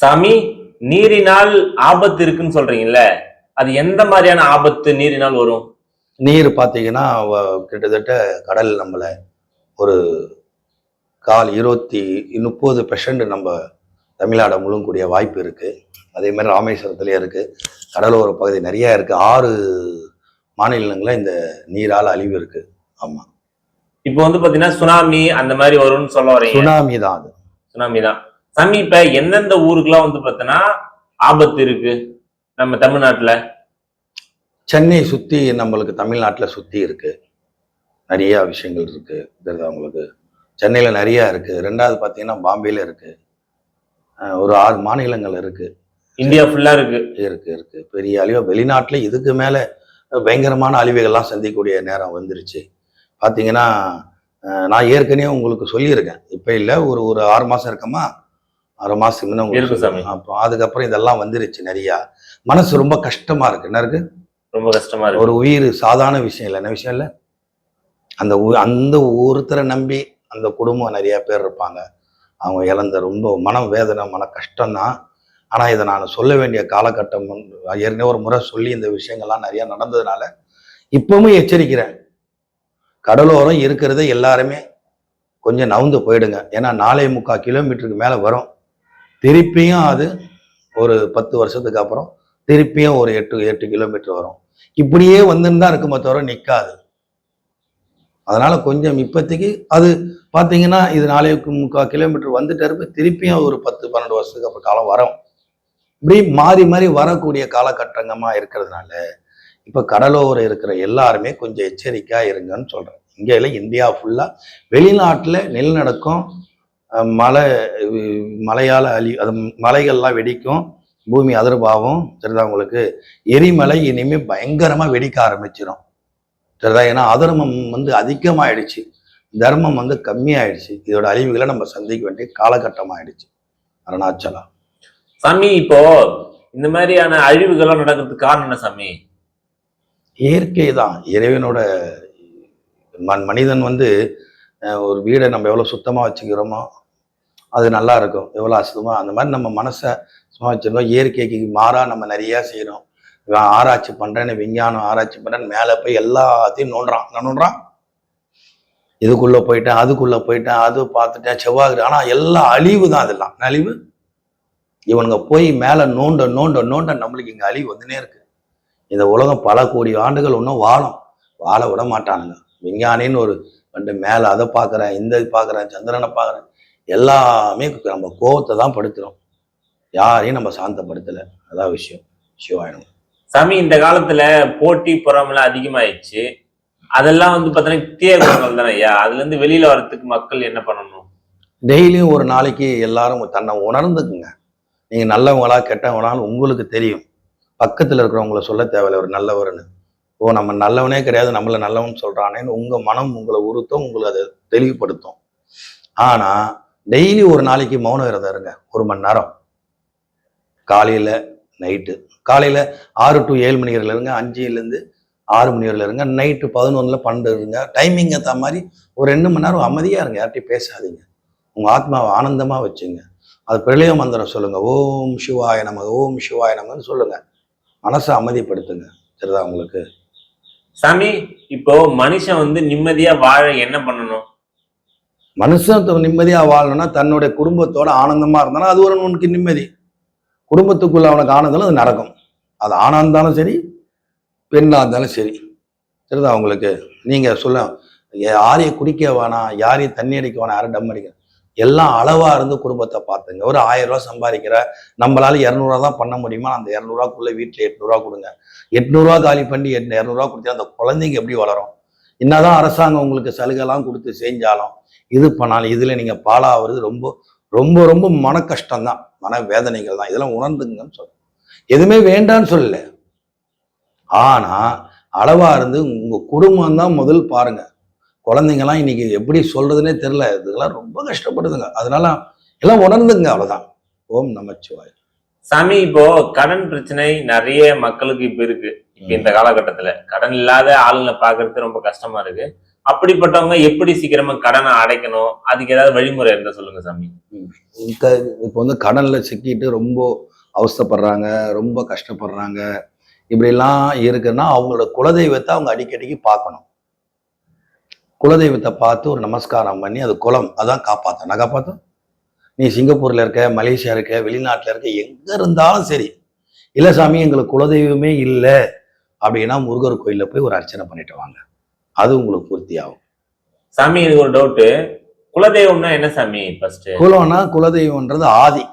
சாமி நீரினால் ஆபத்து இருக்குன்னு சொல்றீங்கல்ல அது எந்த மாதிரியான ஆபத்து நீரினால் வரும்? நீர் பார்த்தீங்கன்னா கிட்டத்தட்ட கடல் நம்மளை ஒரு கால் இருபத்தி முப்பது பெர்சன்ட் நம்ம தமிழ்நாடு முழுங்கக்கூடிய வாய்ப்பு இருக்கு. அதே மாதிரி ராமேஸ்வரத்துலேயே இருக்கு. கடலோர பகுதி நிறைய இருக்கு. ஆறு மாநிலங்களில் இந்த நீரால் அழிவு இருக்கு. ஆமா. இப்போ வந்து பாத்தீங்கன்னா சுனாமி அந்த மாதிரி வரும்னு சொல்ல வரீங்க. சுனாமி தான் அது. சுனாமி தான். சாமி இப்ப எந்தெந்த ஊருக்குலாம் வந்து பாத்தீங்கன்னா ஆபத்து இருக்கு நம்ம தமிழ்நாட்டுல? சென்னை சுற்றி நம்மளுக்கு தமிழ்நாட்டில் சுற்றி இருக்கு. நிறைய விஷயங்கள் இருக்கு. உங்களுக்கு? சென்னையில் நிறைய இருக்கு. ரெண்டாவது பார்த்தீங்கன்னா பாம்பேல இருக்கு. ஒரு ஆறு மாநிலங்கள் இருக்கு. இந்தியா ஃபுல்லா இருக்கு. இருக்கு இருக்கு. பெரிய அழிவு வெளிநாட்டுல இதுக்கு மேல பயங்கரமான அழிவுகள்லாம் சந்திக்கக்கூடிய நேரம் வந்துருச்சு. பார்த்தீங்கன்னா நான் ஏற்கனவே உங்களுக்கு சொல்லியிருக்கேன். இப்போ இல்லை ஒரு ஒரு ஆறு மாசம் இருக்கமா? ஆறு மாசத்துக்கு முன்ன உங்களுக்கு இருக்கு சாமி. சொல்லியிருக்கேன். அப்போ அதுக்கப்புறம் இதெல்லாம் வந்துருச்சு நிறையா. மனசு ரொம்ப கஷ்டமா இருக்கு. என்ன இருக்கு? ரொம்ப கஷ்டமா இருக்கு. ஒரு உயிர் சாதாரண விஷயம் இல்லை. என்ன விஷயம் இல்லை? அந்த அந்த ஒருத்தரை நம்பி அந்த குடும்பம் நிறைய பேர் இருப்பாங்க. அவங்க இழந்த ரொம்ப மன வேதனை மன கஷ்டம்தான். ஆனால் இதை நான் சொல்ல வேண்டிய காலகட்டம் ஏற்கனவே ஒரு முறை சொல்லி இந்த விஷயங்கள்லாம் நிறைய நடந்ததுனால இப்பவும் எச்சரிக்கிறேன். கடலோரம் இருக்கிறத எல்லாருமே கொஞ்சம் நவுந்து போயிடுங்க. ஏன்னா நாலே முக்கால் கிலோமீட்டருக்கு மேலே வரும். திருப்பியும் அது ஒரு பத்து வருஷத்துக்கு அப்புறம் திருப்பியும் ஒரு எட்டு எட்டு கிலோமீட்டர் வரும். இப்படியே வந்துன்னு தான் இருக்குமே தவிர நிற்காது அதனால கொஞ்சம் இப்போதைக்கு அது பார்த்தீங்கன்னா இது நாளைக்கு முக்கால் கிலோமீட்டர் வந்துட்டு இருப்ப திருப்பியும் ஒரு பத்து பன்னெண்டு வருஷத்துக்கு அப்புறம் காலம் வரும். இப்படி மாறி மாறி வரக்கூடிய காலகட்டங்கமாக இருக்கிறதுனால இப்போ கடலோரம் இருக்கிற எல்லாருமே கொஞ்சம் எச்சரிக்கையாக இருங்கன்னு சொல்கிறேன் இங்கே இல்லை இந்தியா ஃபுல்லாக வெளிநாட்டில் நிலநடுக்கம் அஹ், மழையால அழி அது மலைகள்லாம் வெடிக்கும். பூமி அதிர்பாவும் சரிதா உங்களுக்கு? எரிமலை இனிமே பயங்கரமா வெடிக்க ஆரம்பிச்சிடும் சரிதா? ஏன்னா அதர்மம் வந்து அதிகமாயிடுச்சு. தர்மம் வந்து கம்மியாயிடுச்சு. இதோட அழிவுகளை நம்ம சந்திக்க வேண்டிய காலகட்டம் ஆயிடுச்சு அருணாச்சலா. சாமி இப்போ இந்த மாதிரியான அழிவுகள்லாம் நடக்கிறதுக்கு காரணம் என்ன சாமி? இயற்கை தான் இறைவனோட மன் மனிதன் வந்து ஒரு வீடை நம்ம எவ்வளோ சுத்தமாக வச்சுக்கிறோமோ அது நல்லா இருக்கும். எவ்வளோ அசுத்தமாக அந்த மாதிரி நம்ம மனசை சும்மா வச்சுருந்தோம். இயற்கைக்கு மாறாக நம்ம நிறையா செய்கிறோம் இவன் ஆராய்ச்சி பண்ணுறேன்னு விஞ்ஞானம் ஆராய்ச்சி பண்ணுறேன்னு மேலே போய் எல்லாத்தையும் நோண்டுறான். என்ன நோண்டுறான்? இதுக்குள்ளே போயிட்டேன் அதுக்குள்ளே போயிட்டேன் அது பார்த்துட்டேன் செவ்வாய் ஆனால் எல்லாம் அழிவு தான் அதெல்லாம். அழிவு? இவனுங்க போய் மேலே நோண்ட நோண்ட நோண்ட நம்மளுக்கு இங்கே அழிவு வந்துனே இருக்கு. இந்த உலகம் பல கோடி ஆண்டுகள் இன்னும் வாழும். வாழ விட மாட்டானுங்க. விஞ்ஞானின்னு ஒரு வந்து மேலே அதை பார்க்குறேன் இந்த இது பார்க்குறேன் சந்திரனை பார்க்குறேன். எல்லாமே நம்ம கோவத்தை தான் படுத்துறோம். யாரையும் நம்ம சாந்தப்படுத்தலை. அதான் விஷயம். சிவாயனம் சாமி இந்த காலத்துல போட்டி பொறாமெல்லாம் அதிகமாயிடுச்சு. அதெல்லாம் வந்து பாத்தீங்கன்னா தீய குணங்கள் தானே ஐயா? அதுல இருந்து வெளியில வர்றதுக்கு மக்கள் என்ன பண்ணணும்? டெய்லியும் ஒரு நாளைக்கு எல்லாரும் தன்னை உணர்ந்துக்குங்க. நீங்கள் நல்லவங்களா கெட்டவங்களான்னு உங்களுக்கு தெரியும். பக்கத்தில் இருக்கிறவங்கள சொல்ல தேவையில்ல. ஒரு நல்லவர்னு ஓ நம்ம நல்லவனே கிடையாது நம்மளை நல்லவன் சொல்கிறானேன்னு உங்கள் மனம் உங்களை உறுத்தும் உங்களை அதை தெளிவுபடுத்தும். ஆனால் டெய்லி ஒரு நாளைக்கு மௌன விரதம் இருங்க ஒரு மணி நேரம். காலையில் நைட்டு காலையில் ஆறு டு ஏழு மணி வரையில இருங்க அஞ்சுலேருந்து ஆறு மணி வரையில் இருங்க நைட்டு பதினொன்றில் பன்னெண்டு இருங்க டைமிங் ஏற்ற மாதிரி ஒரு ரெண்டு மணி நேரம் அமைதியாக இருங்க யார்கிட்டயும் பேசாதீங்க. உங்கள் ஆத்மாவை ஆனந்தமாக வச்சுங்க. அது பிரளய மந்திரம் சொல்லுங்கள் ஓம் சிவாய நம ஓம் சிவாய நமன்னு சொல்லுங்கள் மனசை அமைதிப்படுத்துங்க சரிதா உங்களுக்கு? சாமி இப்போ மனுஷன் வந்து நிம்மதியா வாழ என்ன பண்ணணும்? மனுஷன் நிம்மதியா வாழணும்னா தன்னுடைய குடும்பத்தோட ஆனந்தமா இருந்தாலும் அது ஒரு உனக்கு நிம்மதி. குடும்பத்துக்குள்ள அவனுக்கு ஆனந்தம் அது நடக்கும். அது ஆணா இருந்தாலும் சரி பெண்ணா இருந்தாலும் சரி. சரிதா உங்களுக்கு? நீங்க சொல்ல யாரையும் குடிக்க வேணாம் யாரையும் தண்ணி அடிக்க வேணாம் யாரும் டம் அடிக்க எல்லாம் அளவா இருந்து குடும்பத்தை பார்த்துங்க. ஒரு ஆயிரம் ரூபாய் சம்பாதிக்கிற நம்மளால இரநூறுவா தான் பண்ண முடியுமா? அந்த இரநூறுவாக்குள்ள வீட்டில் எட்நூறுவா கொடுங்க. எட்நூறுவா காலி பண்ணி எட் இரநூறுவா கொடுத்தா அந்த குழந்தைங்க எப்படி வளரும்? என்னதான் அரசாங்கம் உங்களுக்கு சலுகைலாம் கொடுத்து செஞ்சாலும் இது பண்ணாலும் இதுல நீங்க பாலாவது ரொம்ப ரொம்ப ரொம்ப மன கஷ்டம் தான். மன வேதனைகள் தான் இதெல்லாம் உணர்ந்துங்கன்னு சொல்றேன். எதுவுமே வேண்டான்னு சொல்லல. ஆனா அளவா இருந்து உங்க குடும்பம் தான் முதல் பாருங்க. குழந்தைங்கலாம் இன்னைக்கு எப்படி சொல்றதுனே தெரியல. இதுக்கெல்லாம் ரொம்ப கஷ்டப்படுதுங்க. அதனால எல்லாம் உணர்ந்துங்க அவ்வளவுதான். ஓம் நமச்சிவாய். சாமி இப்போ கடன் பிரச்சனை நிறைய மக்களுக்கு இப்ப இருக்கு. இப்ப இந்த காலகட்டத்துல கடன் இல்லாத ஆளுங்களை பாக்குறது ரொம்ப கஷ்டமா இருக்கு. அப்படிப்பட்டவங்க எப்படி சீக்கிரமா கடனை அடைக்கணும்? அதுக்கு ஏதாவது வழிமுறை இருந்தா சொல்லுங்க சாமி. இப்போ வந்து கடல்ல சிக்கிட்டு ரொம்ப அவஸ்தைப்படுறாங்க ரொம்ப கஷ்டப்படுறாங்க. இப்படிலாம் இருக்குன்னா அவங்களோட குலதெய்வத்தை அவங்க அடிக்கடிக்கு பார்க்கணும். குலதெய்வத்தை பார்த்து ஒரு நமஸ்காரம் பண்ணி அது குலம் அதான் காப்பாற்றும் நான் காப்பாற்றும் நீ சிங்கப்பூர்ல இருக்க மலேசியா இருக்க வெளிநாட்டுல இருக்க எங்க இருந்தாலும் சரி. இல்லை சாமி எங்களுக்கு குலதெய்வமே இல்லை அப்படின்னா முருகர் கோயில்ல போய் ஒரு அர்ச்சனை பண்ணிட்டு வாங்க. அது உங்களுக்கு பூர்த்தி ஆகும். சாமி எனக்கு ஒரு டவுட்டு குலதெய்வம்னா என்ன சாமி ஃபர்ஸ்ட் குலம்னா குலதெய்வம்ன்றது ஆதி.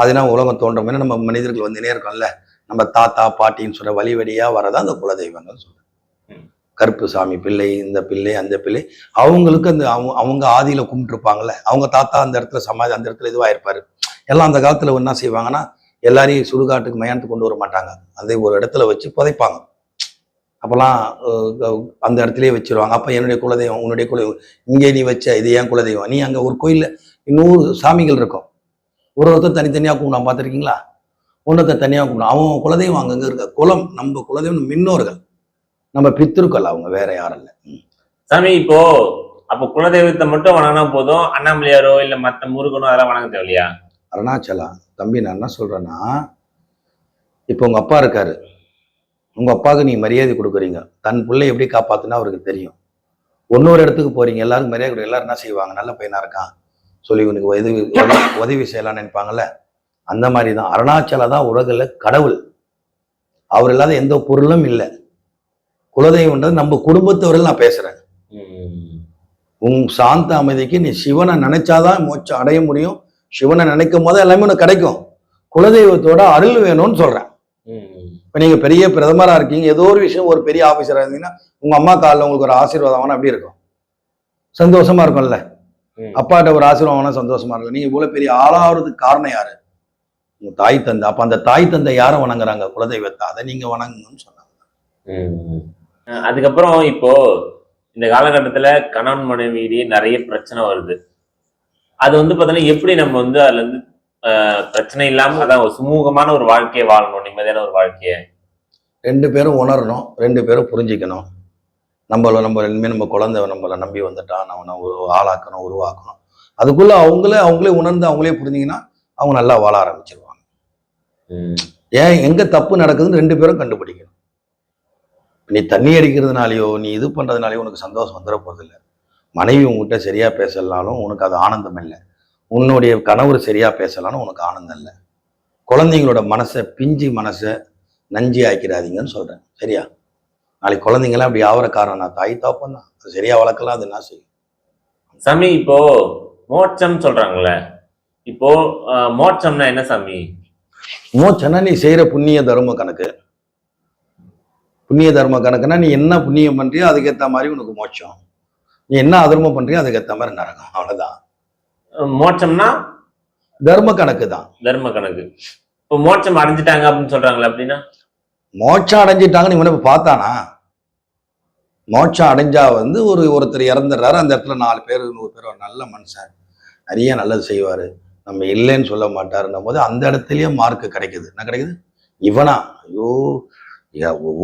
அதுனா உலகம் தோன்றும். ஏன்னா நம்ம மனிதர்கள் வந்துனே இருக்கோம்ல நம்ம தாத்தா பாட்டின்னு சொல்ற வழி வழியா வரதான் அந்த குலதெய்வங்கள் சொல்றேன் ம். கருப்பு சாமி பிள்ளை இந்த பிள்ளை அந்த பிள்ளை. அவங்களுக்கு அந்த அவங்க அவங்க ஆதியில் கும்பிட்டுருப்பாங்கல்ல. அவங்க தாத்தா அந்த இடத்துல சமாதி அந்த இடத்துல இதுவாக இருப்பார் எல்லாம் அந்த காலத்தில் என்ன செய்வாங்கன்னா எல்லாரையும் சுடுகாட்டுக்கு மயானத்துக்கு கொண்டு வர மாட்டாங்க. அதை ஒரு இடத்துல வச்சு புதைப்பாங்க. அப்போல்லாம் அந்த இடத்துலயே வச்சிருவாங்க. அப்போ என்னுடைய குலதெய்வம் உன்னுடைய குலதெய்வம். இங்கே நீ வச்ச இது ஏன் குலதெய்வம். நீ அங்கே ஒரு கோயிலில் நூறு சாமிகள் இருக்கும். ஒரு ஒருத்தர் தனித்தனியாக கும்பிடும் பார்த்துருக்கீங்களா? ஒன்றத்தை தனியாக கும்பிடும் அவன் குலதெய்வம் அங்கே இருக்க குலம் நம்ம குலதெய்வம் மின்னோர்கள். நம்ம பித்திருக்கள் அவங்க வேற யாரும் இல்லை. சாமி இப்போ அப்போ குலதெய்வத்தை மட்டும் வணங்கினா போதும் அண்ணாமலையாரோ இல்ல மத்த முருகனோ அதெல்லாம் வணங்க தேவையில்லையா? அருணாச்சலா தம்பி நான் என்ன சொல்றேன்னா இப்போ உங்க அப்பா இருக்காரு. உங்க அப்பாவுக்கு நீ மரியாதை கொடுக்குறீங்க. தன் பிள்ளை எப்படி காப்பாத்துனா அவருக்கு தெரியும். இன்னொரு இடத்துக்கு போறீங்க எல்லாரும் மரியாதை எல்லாரும் என்ன செய்வாங்க? நல்ல பையனா இருக்கான். சொல்லி உனக்கு உதவி உதவி- உதவி செய்யலாம்னு நினைப்பாங்கல்ல? அந்த மாதிரி தான் அருணாச்சலா தான் உலகில் கடவுள். அவர் இல்லாத எந்த பொருளும் இல்லை. குலதெய்வம்ன்றது நம்ம குடும்பத்தவர்கள் நான் பேசுறேன். உன் சாந்த அமைதிக்கு நீ சிவனை நினைச்சாதான் மோட்சம் அடைய முடியும். சிவனை நினைக்கும் போது எல்லாமே உனக்கு கிடைக்கும். குலதெய்வத்தோட அருள் வேணும்னு சொல்றேன். இப்போ நீங்க பெரிய பிரதமரா இருக்கீங்க ஏதோ ஒரு விஷயம் ஒரு பெரிய ஆபீசரா இருந்தீங்கன்னா உங்க அம்மா காலில் உங்களுக்கு ஒரு ஆசீர்வாதம் அப்படி இருக்கும். சந்தோஷமா இருக்கும்ல. அப்பாட்ட ஒரு ஆசீர்வாதம் சந்தோஷமா இருக்கும். நீங்க இவ்வளவு பெரிய ஆளாகிறதுக்கு காரணம் யாரு? உங்க தாய் தந்தை. அப்ப அந்த தாய் தந்தை யாரை வணங்குறாங்க? குலதெய்வத்தை. அதை நீங்க வணங்குங்கன்னு சொன்னாங்க. அதுக்கப்புறம் இப்போ இந்த காலகட்டத்துல கணவன் மனைவியிடையே நிறைய பிரச்சனை வருது. அது வந்து பாத்தீங்கன்னா எப்படி நம்ம வந்து அதுல இருந்து பிரச்சனை இல்லாம அதான் ஒரு சுமூகமான ஒரு வாழ்க்கையை வாழணும் நிம்மதியான ஒரு வாழ்க்கைய. ரெண்டு பேரும் உணரணும் ரெண்டு பேரும் புரிஞ்சிக்கணும். நம்மள நம்ம இனிமேல் நம்ம குழந்தை நம்மளை நம்பி வந்துட்டான் அவனை ஒரு ஆளாக்கணும் உருவாக்கணும். அதுக்குள்ள அவங்களே அவங்களே உணர்ந்து அவங்களே புரிஞ்சிங்கன்னா அவங்க நல்லா வாழ ஆரம்பிச்சிருவாங்க. ஏன் எங்க தப்பு நடக்குதுன்னு ரெண்டு பேரும் கண்டுபிடிக்கணும். நீ தண்ணி அடிக்கிறதுனாலயோ நீ இது பண்றதுனாலயோ உனக்கு சந்தோஷம் வந்துட போறதில்லை மனைவி உங்ககிட்ட சரியா பேசலனாலும் உனக்கு அது ஆனந்தம் இல்லை. உன்னுடைய கணவர் சரியா பேசலாலும் உனக்கு ஆனந்தம் இல்லை. குழந்தைங்களோட மனசை பிஞ்சு மனசை நஞ்சி ஆக்கிடாதீங்கன்னு சொல்றேன். சரியா? நாளைக்கு குழந்தைங்களாம் அப்படி ஆகிற காரணம் நான் தாய் தாப்பன் தான். அது சரியா வளர்க்கலாம் அது என்ன செய்யும்? சாமி இப்போ மோட்சம் சொல்றாங்கல்ல. இப்போ மோட்சம்னா என்ன சாமி? மோச்சனா நீ செய்யற புண்ணிய தர்ம கணக்கு. புண்ணிய தர்ம கணக்குன்னா நீ என்ன புண்ணியம் பண்றியோ அதுக்கேற்ற மாதிரி உனக்கு மோட்சம். நீ என்ன அதர்மம் பண்றியோ அதுக்கேற்ற மாதிரி நரகம். அவ்வளவுதான். அஹ், மோட்சம்னா? தர்ம கணக்கு தான் தர்ம கணக்கு. இப்போ மோட்சம் அடைஞ்சிட்டாங்க அப்படின்னு சொல்றாங்களே அப்படின்னா? மோட்சம் அடைஞ்சிட்டாங்கன்னு இவனை இப்ப பார்த்தானா? மோட்சம் அடைஞ்சா வந்து ஒரு ஒருத்தர் இறந்துடுறாரு. அந்த இடத்துல நாலு பேர் நூறு பேர் ஒரு நல்ல மனுஷன். நிறைய நல்லது செய்வாரு. நம்ம இல்லைன்னு சொல்ல மாட்டாருன்னும் போது அந்த இடத்துலயே மார்க் கிடைக்குது. என்ன கிடைக்குது? இவனா. ஐயோ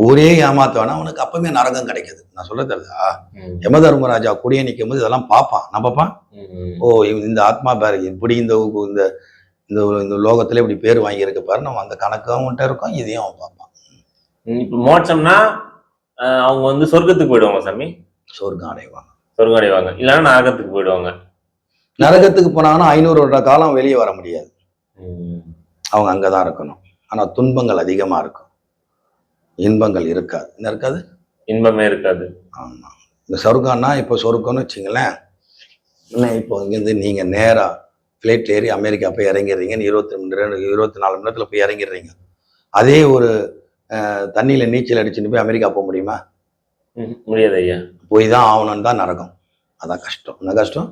ஊரே ஏமாத்தவனா? அவனுக்கு அப்பவுமே நரகம் கிடைக்குது. நான் சொல்ல தெரியுதா. யம தர்மராஜா கூடிய நிற்கும் போது இதெல்லாம் பார்ப்பான் நான் பார்ப்பான். ஓ இந்த ஆத்மா பாரு இப்படி இந்த இந்த இந்த இந்த லோகத்துல இப்படி பேர் வாங்கியிருக்கு பாரு. நம்ம அந்த கணக்கு அவன்கிட்ட இருக்கும் இதையும் அவன் பார்ப்பான் இப்போ மோட்சம்னா அவங்க வந்து சொர்க்கத்துக்கு போயிடுவாங்க சாமி. சொர்க்கம் அடைவான் சொர்க்கம் அடைவாங்க. இல்லைன்னா நரகத்துக்கு போயிடுவாங்க. நரகத்துக்கு போனாங்கன்னா ஐநூறு வருட காலம் வெளியே வர முடியாது. அவங்க அங்கதான் இருக்கணும். ஆனா துன்பங்கள் அதிகமா இருக்கும். இன்பங்கள் இருக்காது. என்ன இருக்காது? இன்பமே இருக்காது. ஆமா. இந்த சொர்க்கம்னா இப்போ சொர்க்கம்னு வச்சுங்களேன். என்ன இப்போ இங்கேருந்து நீங்க நேரா ஃப்ளைட் ஏறி அமெரிக்கா போய் இறங்கிடுறீங்க இருபத்தி ரெண்டு இருபத்தி நாலு மணி நேரத்துல போய் இறங்கிடுறீங்க. அதே ஒரு தண்ணியில நீச்சல் அடிச்சுட்டு போய் அமெரிக்கா போக முடியுமா? முடியாது ஐயா. போய் தான் ஆகணும்னு தான் நரகம். அதான் கஷ்டம். என்ன கஷ்டம்.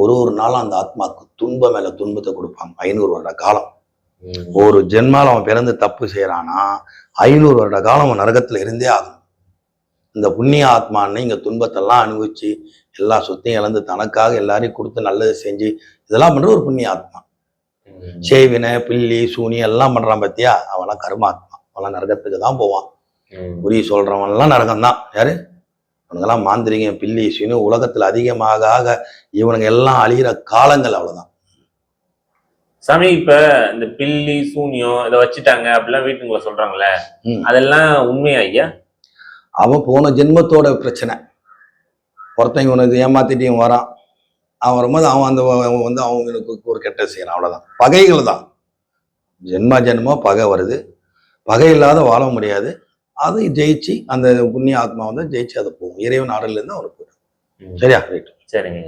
ஒரு ஒரு நாளும் அந்த ஆத்மாக்கு துன்பம் மேல துன்பத்தை கொடுப்பாங்க. ஐநூறு வருட காலம். ஒரு ஜென்மால அவன் பிறந்து தப்பு செய்யறானா ஐநூறு வருட காலம் அவன் நரகத்துல இருந்தே ஆகணும். இந்த புண்ணிய ஆத்மான்னு இங்க துன்பத்தெல்லாம் அனுபவிச்சு எல்லா சொத்தையும் இழந்து தனக்காக எல்லாரையும் கொடுத்து நல்லது செஞ்சு இதெல்லாம் பண்ற ஒரு புண்ணிய ஆத்மா. சேவினை பில்லி சூனி எல்லாம் பண்றான் பத்தியா? அவன்லாம் கர்மாத்மா. அவன்லாம் நரகத்துக்கு தான் போவான். குறி சொல்றவன் எல்லாம் நரகம் தான் யாரு? இவனுங்கெல்லாம் மாந்திரிகம் பில்லி சினு உலகத்துல அதிகமாக ஆக இவனுங்க எல்லாம் அழியிற காலங்கள் அவ்வளவுதான். சாமி இப்ப இந்த பில்லி சூனியம் இதை வச்சுட்டாங்க அப்படிலாம் வீட்டுக்குள்ள சொல்றாங்களே. அதெல்லாம் உண்மையா ஐயா? அவன் போன ஜென்மத்தோட பிரச்சனை. ஒருத்தன் இவனுக்கு ஏமாத்திட்டு இவன் வரான். அவன் வரும்போது அவன் அந்த வந்து அவங்களுக்கு ஒரு கெட்ட செய்யறான் அவ்வளவுதான். பகைகள் தான். ஜென்ம ஜென்மம் பகை வருது. பகை இல்லாத வாழ முடியாது. அதை ஜெயிச்சு அந்த புண்ணிய ஆத்மா வந்து ஜெயிச்சு அதை போகும். இறைவன் ஆடல இருந்து அவனுக்கு போயிடும். சரியா? ரைட் சரிங்க